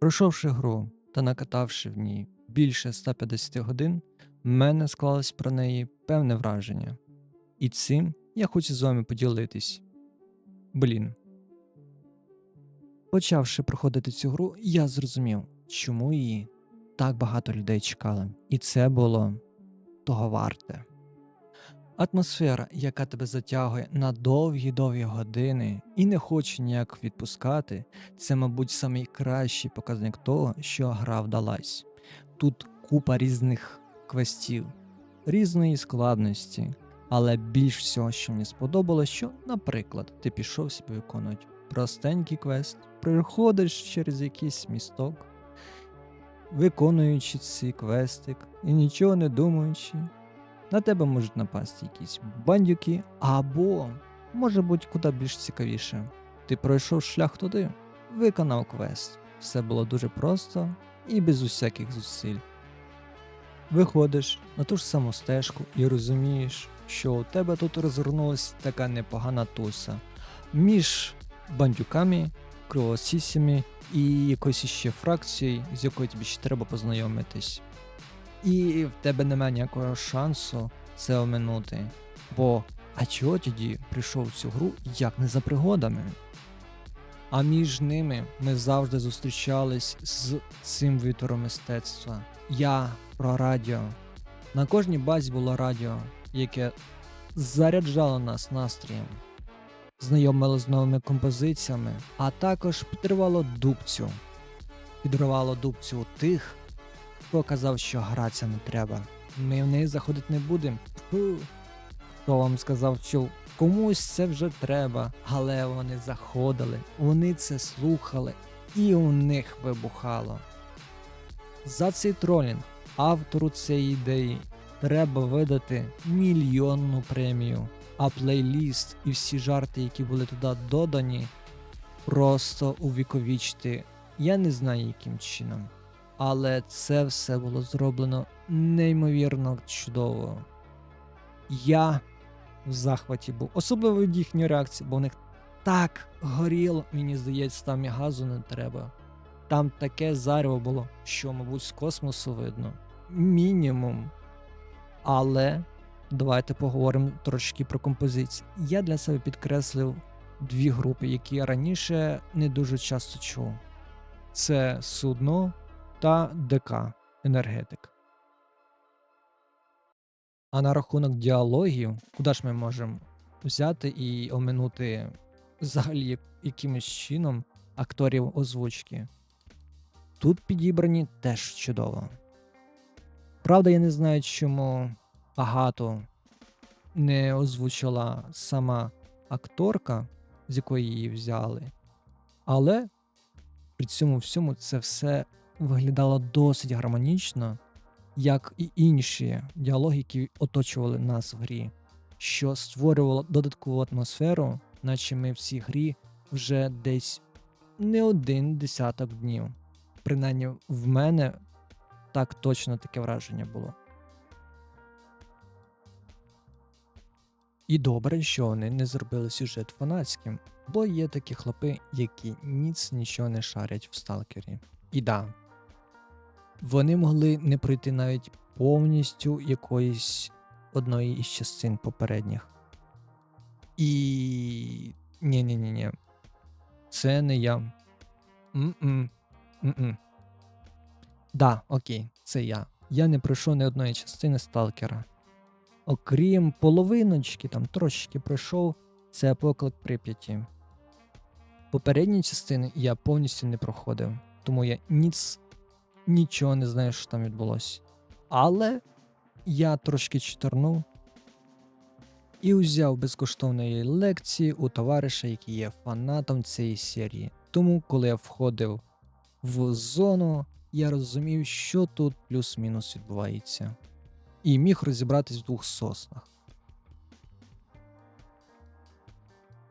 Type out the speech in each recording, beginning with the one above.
Пройшовши гру та накатавши в ній більше 150 годин, в мене склалось про неї певне враження. І цим я хочу з вами поділитись. Блін. Почавши проходити цю гру, я зрозумів, чому її так багато людей чекали. І це було того варте. Атмосфера, яка тебе затягує на довгі-довгі години і не хоче ніяк відпускати, це, мабуть, найкращий показник того, що гра вдалась. Тут купа різних квестів, різної складності, але більш всього, що мені сподобалось, що, наприклад, ти пішов собі виконувати простенький квест, приходиш через якийсь місток, виконуючи цей квестик і нічого не думаючи, на тебе можуть напасти якісь бандюки, або, може бути, куди більш цікавіше. Ти пройшов шлях туди, виконав квест. Все було дуже просто і без усяких зусиль. Виходиш на ту ж саму стежку і розумієш, що у тебе тут розгорнулася така непогана туса між бандюками, кровосісями і якоюсь ще фракцією, з якою тобі ще треба познайомитись. І в тебе немає ніякого шансу це оминути. Бо а чого тоді прийшов в цю гру як не за пригодами? А між ними ми завжди зустрічались з цим вітором мистецтва. Я про радіо. На кожній базі було радіо, яке заряджало нас настроєм, знайомило з новими композиціями, а також підривало дубцю. Підривало дубцю тих, хто казав, що гратися не треба. Ми в неї заходити не будемо. Хто вам сказав, що комусь це вже треба, але вони заходили, вони це слухали, і у них вибухало. За цей тролінг автору цієї ідеї треба видати мільйонну премію, а плейліст і всі жарти, які були туди додані, просто увіковічити. Я не знаю яким чином. Але це все було зроблено неймовірно чудово. Я в захваті був, особливо від їхньої реакції, бо у них так горіло, мені здається, там і газу не треба. Там таке зарево було, що, мабуть, з космосу видно. Мінімум. Але давайте поговоримо трошки про композиції. Я для себе підкреслив дві групи, які я раніше не дуже часто чув: це судно та ДК енергетик. А на рахунок діалогів, куди ж ми можемо взяти і оминути взагалі якимось чином акторів озвучки? Тут підібрані теж чудово. Правда, я не знаю, чому Агату не озвучила сама акторка, з якої її взяли. Але при цьому всьому це все виглядало досить гармонічно, як і інші діалоги, які оточували нас в грі, що створювало додаткову атмосферу, наче ми в цій грі вже десь не один десяток днів. Принаймні, в мене так точно таке враження було. І добре, що вони не зробили сюжет фанатським, бо є такі хлопи, які ніц нічого не шарять в сталкері. І да, вони могли не пройти навіть повністю якоїсь одної із частин попередніх. І. ні ні ні ні Це не я. М-м. М-м. Да, окей, це я. Я не пройшов ні одної частини сталкера. Окрім половиночки, там трошечки пройшов, це поклик Прип'яті. Попередні частини я повністю не проходив, тому я ніц нічого не знаю, що там відбулося. Але я трошки читернув і узяв безкоштовної лекції у товариша, який є фанатом цієї серії. Тому, коли я входив в зону, я розумів, що тут плюс-мінус відбувається. І міг розібратись в двох соснах.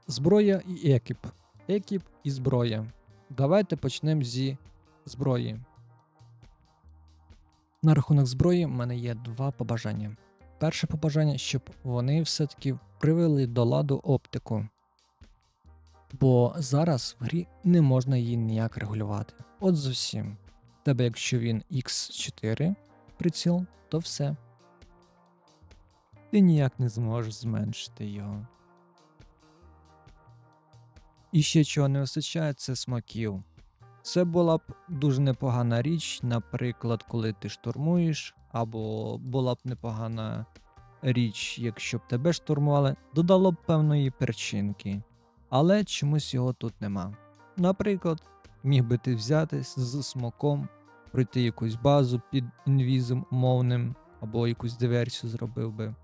Зброя і екіп. Екіп і зброя. Давайте почнемо зі зброї. На рахунок зброї в мене є два побажання. Перше побажання, щоб вони все-таки привели до ладу оптику. Бо зараз в грі не можна її ніяк регулювати. От зовсім. Тебе, якщо він X4 приціл, то все. Ти ніяк не зможеш зменшити його. І ще чого не вистачає, це смаків. Це була б дуже непогана річ, наприклад, коли ти штурмуєш, або була б непогана річ, якщо б тебе штурмували, додало б певної перчинки. Але чомусь його тут нема. Наприклад, міг би ти взяти з смоком, пройти якусь базу під інвізом умовним, або якусь диверсію зробив би.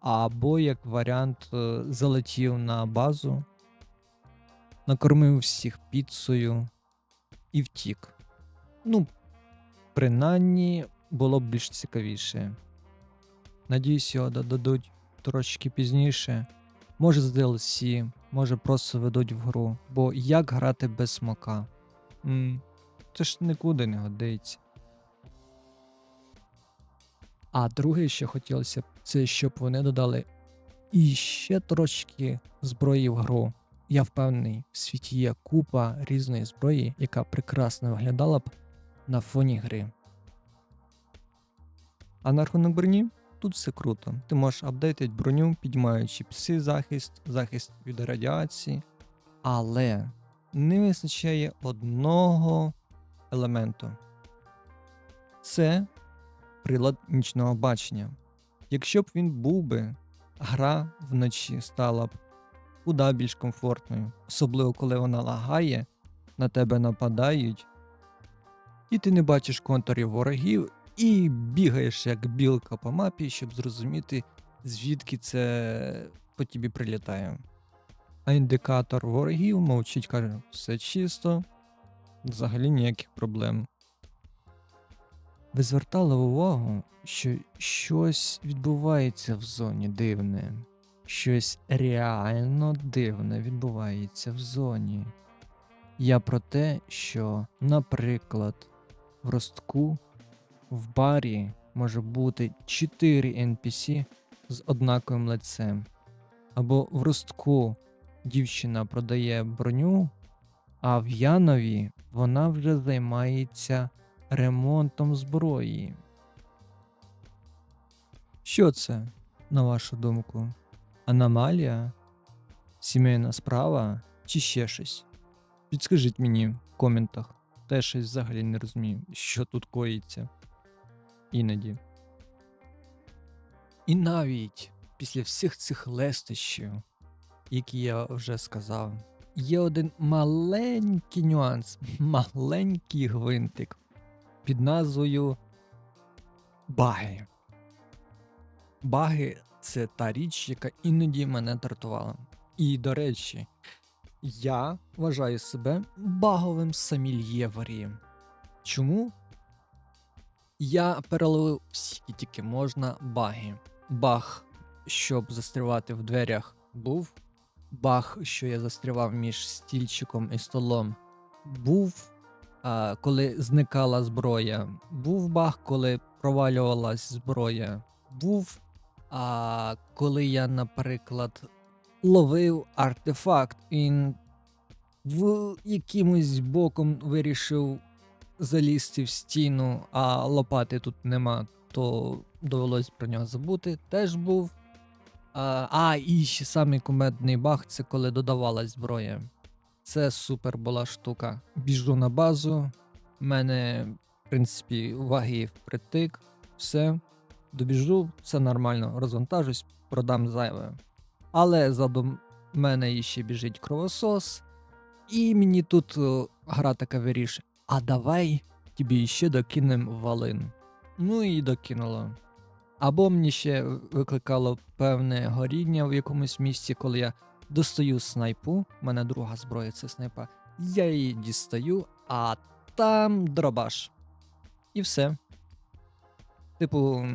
Або як варіант е, залетів на базу, накормив всіх піцею і втік. Ну, принаймні, було б більш цікавіше. Надіюсь, його додадуть трошки пізніше. Може з DLC, може просто ведуть в гру. Бо як грати без смока? м це ж нікуди не годиться. А друге, що хотілося б, це щоб вони додали іще трошки зброї в гру. Я впевнений, в світі є купа різної зброї, яка прекрасно виглядала б на фоні гри. А на рахунок броні тут все круто. Ти можеш апдейтити броню, підіймаючи пси захист, захист від радіації. Але не вистачає одного елементу. Це прилад нічного бачення. Якщо б він був би, гра вночі стала б куди більш комфортною, особливо коли вона лагає, на тебе нападають, і ти не бачиш контурів ворогів, і бігаєш як білка по мапі, щоб зрозуміти, звідки це по тобі прилітає. А індикатор ворогів мовчить, каже, все чисто, взагалі ніяких проблем. Ви звертали увагу, що щось відбувається в зоні дивне. Щось реально дивне відбувається в зоні. Я про те, що, наприклад, в ростку в барі може бути 4 NPC з однаковим лицем. Або в ростку дівчина продає броню, а в Янові вона вже займається ремонтом зброї. Що це, на вашу думку? Аномалія? Сімейна справа чи ще щось? Підскажіть мені в коментах. Та я щось взагалі не розумію, що тут коїться. Іноді. І навіть після всіх цих лестощів, які я вже сказав, є один маленький нюанс, маленький гвинтик під назвою Баги. Баги це та річ, яка іноді мене дратувала. І, до речі, я вважаю себе баговим самільєварієм. Чому? Я переловив всі тільки можна баги. Баг, щоб застрівати в дверях, був. Баг, що я застрівав між стільчиком і столом, був. А, коли зникала зброя, був баг, коли провалювалась зброя, був. А коли я, наприклад, ловив артефакт, він в якимось боком вирішив залізти в стіну, а лопати тут нема, то довелось про нього забути. Теж був. А, а і ще самий кумедний баг це коли додавалась зброя. Це супер була штука. Біжу на базу, в мене, в принципі, ваги впритик, все. Добіжу, все нормально, розвантажусь, продам зайве. Але задум мене іще біжить кровосос, і мені тут гра така вирішує. А давай тобі ще докинем валин. Ну і докинуло. Або мені ще викликало певне горіння в якомусь місці, коли я достаю снайпу, у мене друга зброя це снайпа. Я її дістаю, а там дробаш. І все. Типу,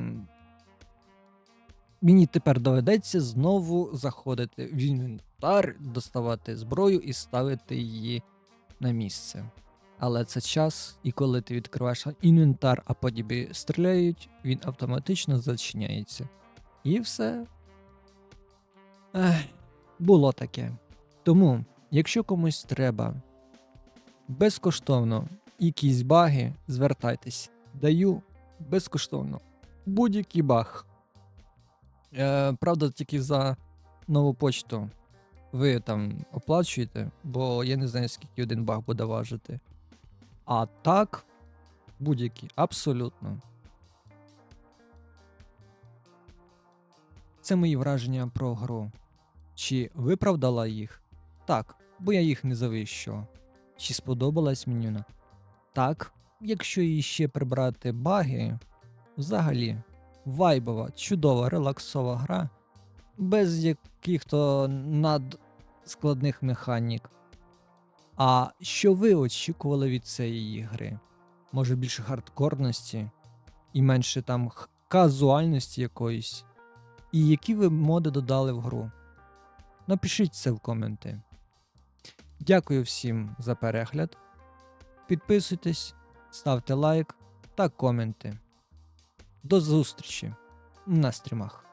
мені тепер доведеться знову заходити в інвентар, доставати зброю і ставити її на місце. Але це час, і коли ти відкриваєш інвентар, а по тобі стріляють, він автоматично зачиняється. І все. Ех, було таке. Тому, Якщо комусь треба безкоштовно якісь баги, звертайтесь. Даю безкоштовно. Будь-який баг. Е, правда, тільки за нову почту ви там оплачуєте, бо я не знаю, скільки один баг буде важити. А так, будь-які, абсолютно. Це мої враження про гру. Чи виправдала їх? Так, бо я їх не завищував. Чи сподобалась мені вона? Так, якщо її ще прибрати баги, взагалі вайбова, чудова, релаксова гра, без яких-то надскладних механік. А що ви очікували від цієї гри? Може більше хардкорності і менше там казуальності якоїсь? І які ви моди додали в гру? Напишіть це в коменти. Дякую всім за перегляд. Підписуйтесь, ставте лайк та коменти. До зустрічі на стрімах.